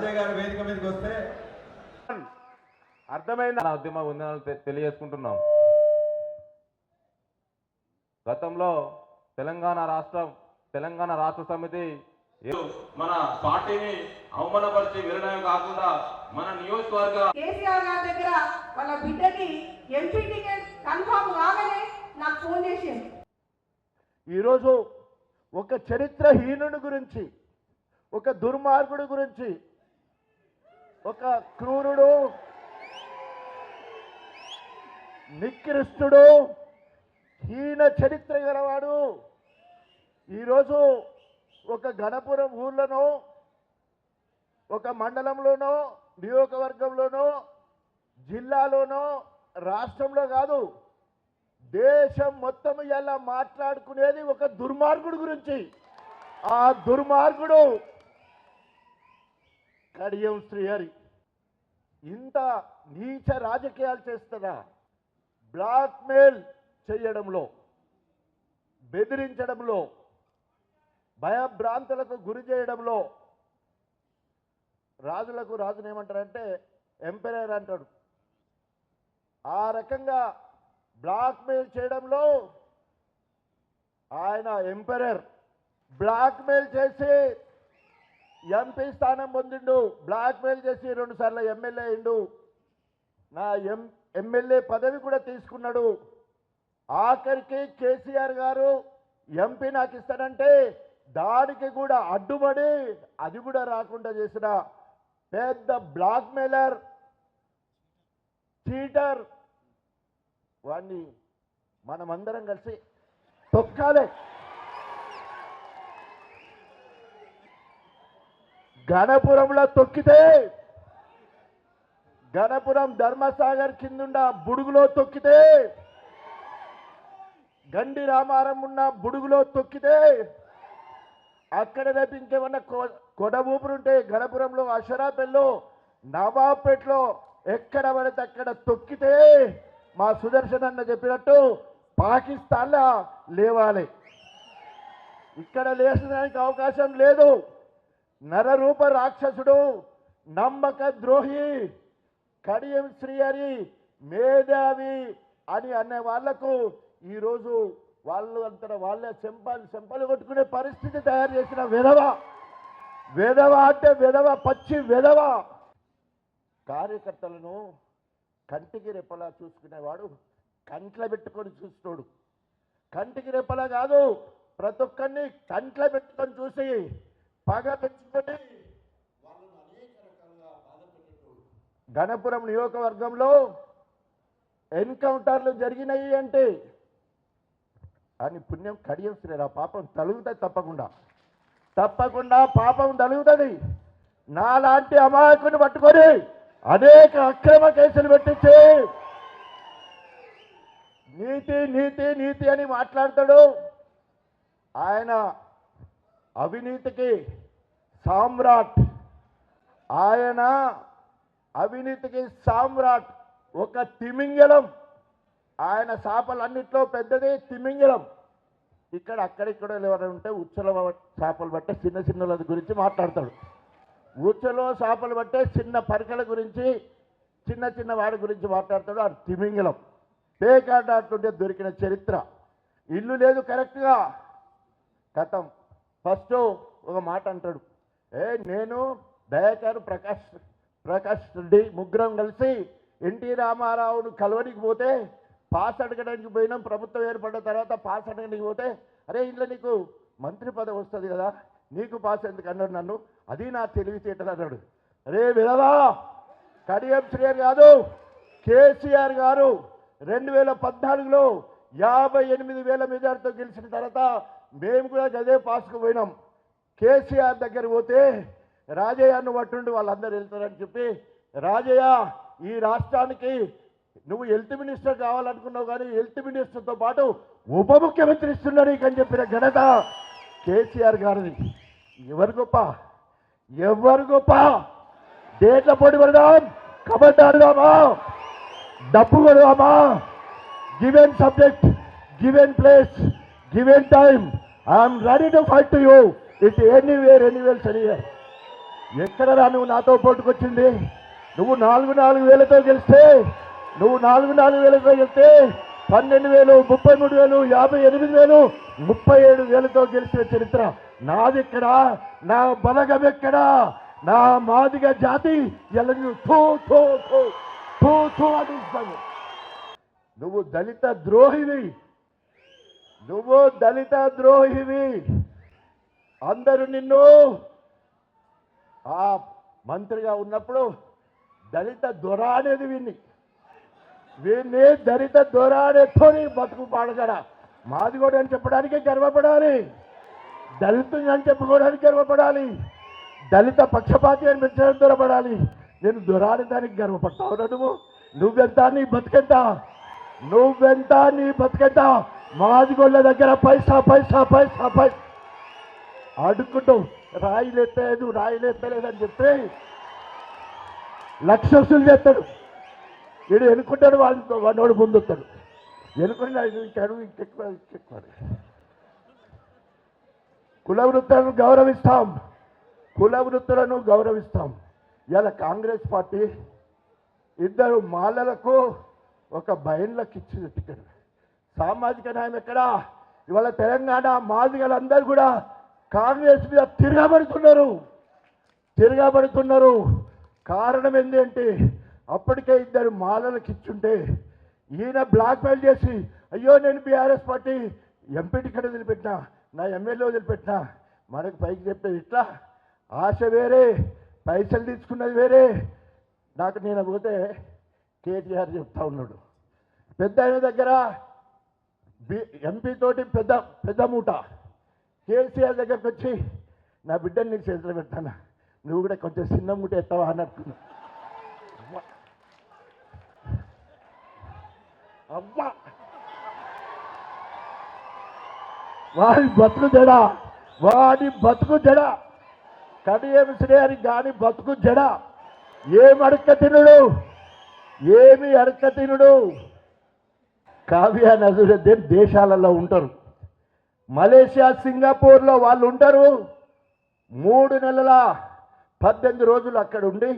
రాజయ్య గారు వేదిక మీదకి వస్తే. అర్థమైందా? ఉద్యమ ఉందని తెలియజేసుకుంటున్నాం. గతంలో తెలంగాణ రాష్ట్రం తెలంగాణ రాష్ట్ర సమితి మన పార్టీని అవమానపరిచి వినడమే కాకుండా మన నియోజకవర్గ కేసీఆర్ గారి దగ్గర వాళ్ళ బిడ్డకి ఎంపీ టికెట్ కన్ఫామ్ కాగానే నాకు ఫోన్ చేసింది ఈరోజు ఒక చరిత్రహీనుడి గురించి ఒక దుర్మార్గుడి గురించి ఒక క్రూరుడు నికృష్టుడు హీన చరిత్ర గలవాడు. ఈరోజు ఒక గణపురం ఊర్లోనో ఒక మండలంలోనో నియోజకవర్గంలోనో జిల్లాలోనో రాష్ట్రంలో కాదు దేశం మొత్తం ఇలా మాట్లాడుకునేది ఒక దుర్మార్గుడు గురించి. ఆ దుర్మార్గుడు కడియం శ్రీహరి ఇంత నీచ రాజకీయాలు చేస్తారా బ్లాక్మెయిల్ చేయడంలో బెదిరించడంలో భయభ్రాంతులకు గురి చేయడంలో రాజులకు రాజును ఏమంటారంటే ఎంపైరర్ అంటాడు. ఆ రకంగా బ్లాక్మెయిల్ చేయడంలో ఆయన ఎంపైరర్ బ్లాక్మెయిల్ చేసి ఎంపీ స్థానం పొందిండు బ్లాక్మెయిల్ చేసి రెండు సార్లు ఎమ్మెల్యే అయిండు. నా ఎం ఎమ్మెల్యే పదవి కూడా తీసుకున్నాడు. ఆఖరికి కేసీఆర్ గారు ఎంపీ నాకు ఇస్తానంటే దానికి కూడా అడ్డుపడి అది కూడా రాకుండా చేసిన పెద్ద బ్లాక్మెయిలర్ చీటర్. వాడిని మనమందరం కలిసి తొక్కాలి. గణపురంలో తొక్కితే గణపురం ధర్మసాగర్ కిందున్న బుడుగులో తొక్కితే గండి రామారం ఉన్న బుడుగులో తొక్కితే అక్కడ రేపు ఇంకేమన్నా కొ- కొడ ఊపిరుంటే గణపురంలో అషరాపేట్లో నవాబ్పేట్లో ఎక్కడ పడితే అక్కడ తొక్కితే మా సుదర్శన్ అన్న చెప్పినట్టు పాకిస్తాన్లో లేవాలి. ఇక్కడ లేచడానికి అవకాశం లేదు. నరరూప రాక్షసుడు నమ్మక ద్రోహి కడియం శ్రీహరి మేధావి అని అనే వాళ్ళకు ఈరోజు వాళ్ళు అంతట వాళ్ళే చెంపలు చెంపలు కొట్టుకునే పరిస్థితి తయారు చేసిన విధవ. విధవ అంటే విధవ పచ్చి విధవ. కార్యకర్తలను కంటికి రెప్పలా చూసుకునేవాడు కంట్ల పెట్టుకొని చూస్తాడు కంటికి రెప్పలా కాదు ప్రతి ఒక్కరిని కంట్ల పెట్టుకొని చూసి పగ పెంచుకొని గణపురం నియోజకవర్గంలో ఎన్కౌంటర్లు జరిగినాయి అంటే అని పుణ్యం కడియం శ్రీరా పాపం తలుగుతుంది తప్పకుండా. తప్పకుండా పాపం తలుగుతుంది. నాలాంటి అమాయకుని పట్టుకొని అనేక అక్రమ కేసులు పెట్టించి నీతి నీతి నీతి అని మాట్లాడతాడు. ఆయన అవినీతికి సామ్రాట్. ఆయన అవినీతికి సామ్రాట్ ఒక తిమింగలం. ఆయన చేపలన్నిట్లో పెద్దది తిమింగలం. ఇక్కడ అక్కడిక్కడ ఎవరైనా ఉంటే ఉచ్చల చేపలు పట్టే చిన్న చిన్నల గురించి మాట్లాడతాడు. ఉచ్చలో చేపలు పట్టే చిన్న పరికల గురించి చిన్న చిన్న వాడి గురించి మాట్లాడతాడు. ఆ తిమింగలం. పేకాట దొరికిన చరిత్ర. ఇల్లు లేదు కరెక్ట్గా. కథం. ఫస్ట్ ఒక మాట అంటాడు. ఏ నేను దయాకర్ ప్రకాష్ ప్రకాష్ రెడ్డి ముగ్గురం కలిసి ఎన్టీ రామారావును కలవనికి పోతే పాస్ అడగడానికి పోయినాం ప్రభుత్వం ఏర్పడిన తర్వాత పాస్ అడగడానికి పోతే అరే ఇంట్లో నీకు మంత్రి పదవి వస్తుంది కదా నీకు పాస్ ఎందుకు అన్నాడు నన్ను. అది నా తెలివితేటలు అన్నాడు. అరే విధవా కడియం శ్రీయర్ కాదు కేసీఆర్ గారు రెండు వేల పద్నాలుగులో యాభై ఎనిమిది వేల మెజార్టీతో గెలిచిన తర్వాత మేము కూడా గదే పాస్కు పోయినాం. కేసీఆర్ దగ్గర పోతే రాజయ్యను పట్టుండి వాళ్ళందరూ వెళ్తారని చెప్పి రాజయ్య ఈ రాష్ట్రానికి నువ్వు హెల్త్ మినిస్టర్ కావాలనుకున్నావు కానీ హెల్త్ మినిస్టర్తో పాటు ఉప ముఖ్యమంత్రి ఇస్తున్నాడు అని చెప్పిన ఘనత కేసీఆర్ గారిది. ఎవరు గొప్ప? ఎవరు గొప్ప? డేట్ల పోటీ పడదాం? కబడ్డీ ఆడదామా? డబ్బు కొడదామా? Given subject given place given time. I'm ready to fight to you. It anywhere anywhere anywhere ఎక్కడరా నువ్వు నాతో పోటుకొచ్చింది? నువ్వు నాలుగు నాలుగు వేలతో గెలిస్తే నువ్వు నాలుగు నాలుగు వేలతో గెలిస్తే పన్నెండు వేలు ముప్పై మూడు వేలు యాభై ఎనిమిది వేలు ముప్పై ఏడు వేలతో గెలిచిన చరిత్ర నాదిక్కడా నా బలగం ఎక్కడా? నా మాదిగ జాతి ఎలా నువ్వు దళిత ద్రోహివి. నువ్వు దళిత ద్రోహివి. అందరూ నిన్ను ఆ మంత్రిగా ఉన్నప్పుడు దళిత దొర అనేది విన్ని వీణ్ణి దళిత దొర అనేతోని బతుకు పాడగడ మాది కూడా అని చెప్పడానికి గర్వపడాలి. దళితుని అని చెప్పుకోవడానికి గర్వపడాలి. దళిత పక్షపాతి అని పెంచడం దొరపడాలి. నేను దొరాని దానికి గర్వపడతావు నువ్వు. నువ్వెంత నీ బతికెంత? నువ్వెంత నీ బతికెంత? మాదిగోళ్ళ దగ్గర పైసా పైసా పైసా పైసా. అడుక్కుంటాం. రాయిలు ఎత్తలేదు రాయిలు ఎత్తలేదని చెప్తే లక్ష వసూలు చేస్తాడు వీడు ఎన్నుకుంటాడు వాళ్ళు వాడోడు ముందు వస్తాడు ఎన్నుకుని ఇంకెడు ఇంకెక్కువ ఇంకెక్కువ కుల వృత్తులను గౌరవిస్తాం. కుల వృత్తులను గౌరవిస్తాం. ఇలా కాంగ్రెస్ పార్టీ ఇద్దరు మాలలకు ఒక బయన్లకు ఇచ్చింది టికెట్. సామాజిక న్యాయం ఎక్కడా? ఇవాళ తెలంగాణ మాదిగలందరూ కూడా కాంగ్రెస్ మీద తిరగబడుతున్నారు. తిరగబడుతున్నారు. కారణం ఏంటంటే అప్పటికే ఇద్దరు మాలలకు ఇచ్చుంటే ఈయన బ్లాక్ మెయిల్ చేసి అయ్యో నేను బీఆర్ఎస్ పార్టీ ఎంపీ టికెట్ వదిలిపెట్టినా నా ఎమ్మెల్యే వదిలిపెట్టినా మనకు పైకి చెప్పేది ఇట్లా? ఆశ వేరే పైసలు తీసుకున్నది వేరే. నాకు నేను పోతే కేటీఆర్ చెప్తా ఉన్నాడు. పెద్ద ఆయన దగ్గర బి ఎంపీ తోటి పెద్ద పెద్ద మూట. కేసీఆర్ దగ్గరకు వచ్చి నా బిడ్డని నీకు చేతిలో పెడతాను? నువ్వు కూడా కొంచెం చిన్న గుట్ట ఎత్తావా? అని అనుకున్నా అవ్వ. వాడి బతుకు జడ. వాడి బతుకు జడ. కడియం అని గాని బతుకు జడ. ఏమి అడక తినుడు? ఏమి అడక్క తినుడు? కావ్య నజరుద్దీన్ దేశాలలో ఉంటారు. మలేషియా సింగపూర్లో వాళ్ళు ఉంటారు. మూడు నెలల పద్దెనిమిది రోజులు అక్కడ ఉండి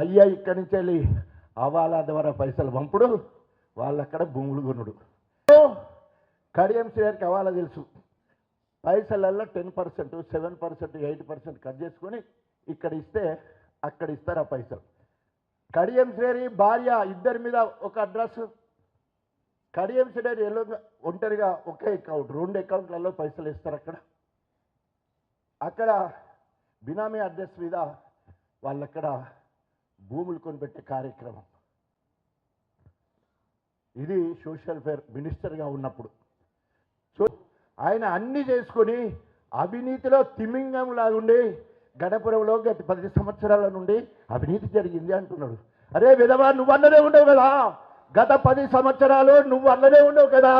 అయ్యా ఇక్కడి నుంచి వెళ్ళి అవాలా ద్వారా పైసలు పంపుడు. వాళ్ళు అక్కడ భూములు కొనుడు. కడియం శ్రేయర్కి అవాలా తెలుసు. పైసలల్లో ten percent seven percent eight percent cut చేసుకొని ఇక్కడ ఇస్తే అక్కడ ఇస్తారు ఆ పైసలు. కడియం భార్య ఇద్దరి మీద ఒక అడ్రస్ కడియం శ్రేరి ఎల్లో ఒంటరిగా ఒకే అకౌంట్ రెండు అకౌంట్లలో పైసలు ఇస్తారు అక్కడ. అక్కడ బినామీ అడ్రస్ మీద వాళ్ళక్కడ భూములు కొనిపెట్టే కార్యక్రమం. ఇది సోషల్ ఫేర్ మినిస్టర్గా ఉన్నప్పుడు. సో ఆయన అన్నీ చేసుకొని అవినీతిలో తిమింగంలా ఉండి గణపురంలో గత పది సంవత్సరాల నుండి అవినీతి జరిగింది అంటున్నాడు. అరే విధవా నువ్వు అన్నదే ఉండవు కదా? గత పది సంవత్సరాలు నువ్వు అన్నదే ఉండవు కదా.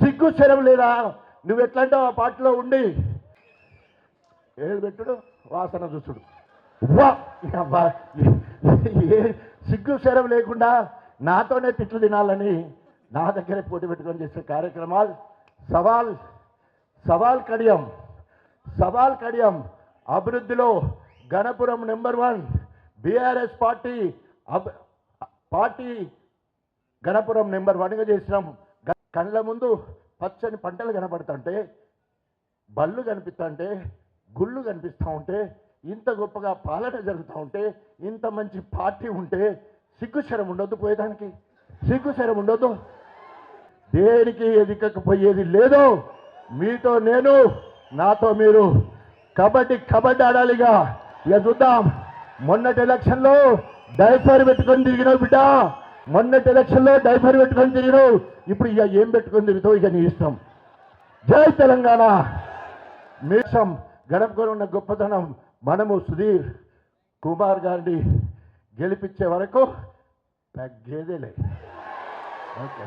సిగ్గు శరం లేదా? నువ్వు ఎట్లాంటి ఆ పాటలో ఉండి. ఏది పెట్టుడు? వాసన చూసుడు. ఇక అబ్బా, ఏ సిగ్గు శరం లేకుండా నాతోనే తిట్లు తినాలని నా దగ్గరే పోటీ పెట్టుకొని చేసే కార్యక్రమాలు. సవాల్ సవాల్ కడియం సవాల్ కడియం. అభివృద్ధిలో Ganapuram number one BRS party అబ్ పార్టీ గణపురం నెంబర్ వన్గా చేసినాం. కళ్ళ ముందు పచ్చని పంటలు కనబడుతుంటే బళ్ళు కనిపిస్తుంటే గుళ్ళు కనిపిస్తూ ఉంటే ఇంత గొప్పగా పాలన జరుగుతూ ఉంటే ఇంత మంచి పార్టీ ఉంటే సిగ్గుశరం ఉండొద్దు పోయేదానికి. సిగ్గుశరం ఉండొద్దు. దేనికి ఎదికకపోయేది లేదు మీతో నేను నాతో మీరు కబడ్డీ కబడ్డీ ఆడాలిగా. ఇక చూద్దాం. మొన్నటి ఎలక్షన్లో డైఫర్ పెట్టుకొని తిరిగినావు బిడ్డ. మొన్నటి ఎలక్షన్లో డైఫర్ పెట్టుకొని తిరిగినావు ఇప్పుడు ఇక ఏం పెట్టుకొని తిరుగుతావు? ఇక నీ ఇష్టం. జై తెలంగాణ. మీసం గడపకొని ఉన్న గొప్పతనం మనము సుధీర్ కుమార్ గారిని గెలిపించే వరకు తగ్గేదేలే. ఓకే